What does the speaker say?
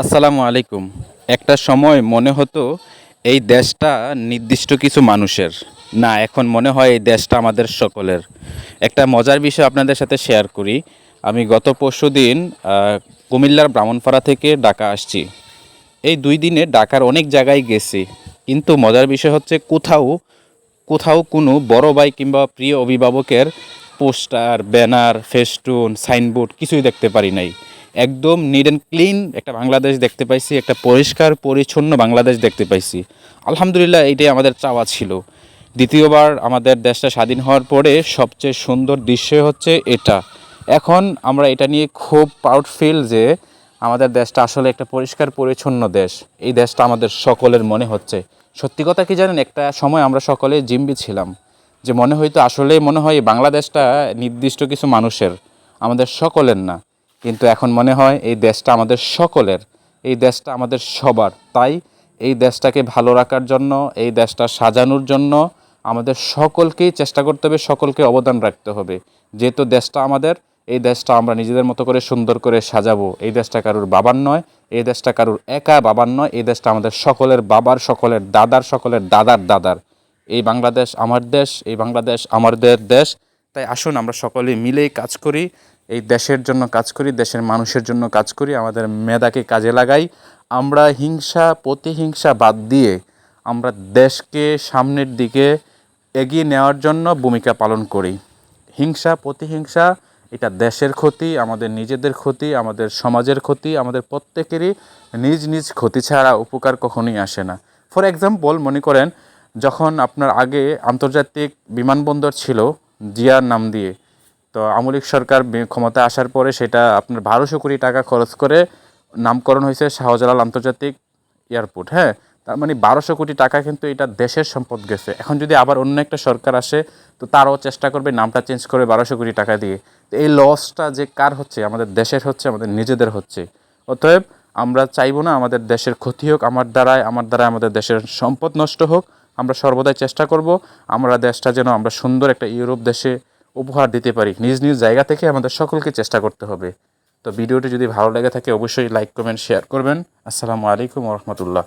আসসালামু আলাইকুম। একটা সময় মনে হতো এই দেশটা নির্দিষ্ট কিছু মানুষের। না, এখন মনে হয় এই দেশটা আমাদের সকলের। একটা মজার বিষয় আপনাদের সাথে শেয়ার করি। আমি গত পরশু দিন কুমিল্লার ব্রাহ্মণপাড়া থেকে ঢাকা আসছি। এই দুই দিনে ঢাকার অনেক জায়গায় গেছি। কিন্তু মজার বিষয় হচ্ছে কোথাও কোথাও কোনো বড় ভাই কিংবা প্রিয় অভিভাবকের পোস্টার, ব্যানার, ফেস্টুন, সাইনবোর্ড কিছুই দেখতে পারি নাই। একদম নিট অ্যান্ড ক্লিন একটা বাংলাদেশ দেখতে পাইছি, একটা পরিষ্কার, পরিচ্ছন্ন বাংলাদেশ দেখতে পাইছি। আলহামদুলিল্লাহ এইটাই আমাদের চাওয়া ছিল। দ্বিতীয়বার আমাদের দেশটা স্বাধীন হওয়ার পরে সবচেয়ে সুন্দর দৃশ্য হচ্ছে এটা। এখন আমরা এটা নিয়ে খুব প্রাউড ফিল যে আমাদের দেশটা আসলে একটা পরিষ্কার, পরিচ্ছন্ন দেশ। এই দেশটা আমাদের সকলের মনে হচ্ছে। সত্যি কথা কি জানেন, একটা সময় আমরা সকলে জিম্বি ছিলাম। যে মনে হইতো আসলে মনে হয় বাংলাদেশটা নির্দিষ্ট কিছু মানুষের, আমাদের সকলের না। কিন্তু এখন মনে হয় এই দেশটা আমাদের সকলের, এই দেশটা আমাদের সবার। তাই এই দেশটাকে ভালো রাখার জন্য, এই দেশটা সাজানোর জন্য আমাদের সকলকেই চেষ্টা করতে হবে, সকলকে অবদান রাখতে হবে। যেহেতু দেশটা আমাদের, এই দেশটা আমরা নিজেদের মতো করে সুন্দর করে সাজাবো। এই দেশটা কারুর বাবার নয়, এই দেশটা কারুর একা বাবার নয়, এই দেশটা আমাদের সকলের বাবার, সকলের দাদার সকলের দাদার দাদার। এই বাংলাদেশ আমার দেশ, এই বাংলাদেশ আমাদের দেশ। তাই আসুন আমরা সকলে মিলেই কাজ করি। এই দেশের জন্য কাজ করি, দেশের মানুষের জন্য কাজ করি, আমাদের মেধাকে কাজে লাগাই। আমরা হিংসা, প্রতিহিংসা বাদ দিয়ে আমরা দেশকে সামনের দিকে এগিয়ে নেওয়ার জন্য ভূমিকা পালন করি। হিংসা, প্রতিহিংসা, এটা দেশের ক্ষতি, আমাদের নিজেদের ক্ষতি, আমাদের সমাজের ক্ষতি, আমাদের প্রত্যেকেরই নিজ নিজ ক্ষতি ছাড়া উপকার কখনোই আসে না। ফর এক্সাম্পল মনে করেন, যখন আপনার আগে আন্তর্জাতিক বিমানবন্দর ছিল, জিয়ার নাম দিয়ে তো আমলিক সরকার ক্ষমতায় আসার পরে সেটা আপনার বারোশো কোটি টাকা খরচ করে নামকরণ হয়েছে শাহজালাল আন্তর্জাতিক এয়ারপোর্ট হ্যাঁ? তার মানে বারোশো কোটি টাকা কিন্তু এটা দেশের সম্পদ গেছে। এখন যদি আবার অন্য একটা সরকার আসে, তো তারাও চেষ্টা করবে নামটা চেঞ্জ করে বারোশো কোটি টাকা দিয়ে। তো এই লসটা যে কার হচ্ছে? আমাদের দেশের হচ্ছে, আমাদের নিজেদের হচ্ছে। অতএব আমরা চাইব না আমাদের দেশের ক্ষতি হোক, আমার দ্বারায় আমার দ্বারায় আমাদের দেশের সম্পদ নষ্ট হোক। আমরা সর্বদাই চেষ্টা করব আমরা দেশটা যেন আমরা সুন্দর একটা ইউরোপ দেশে উপহার দিতে পারি। নিজ নিজ জায়গা থেকে আমাদের সকলকে চেষ্টা করতে হবে। তো ভিডিওটি যদি ভালো লেগে থাকে, অবশ্যই লাইক কমেন্ট শেয়ার করবেন। আসসালামু আলাইকুম রহমতুল্লাহ।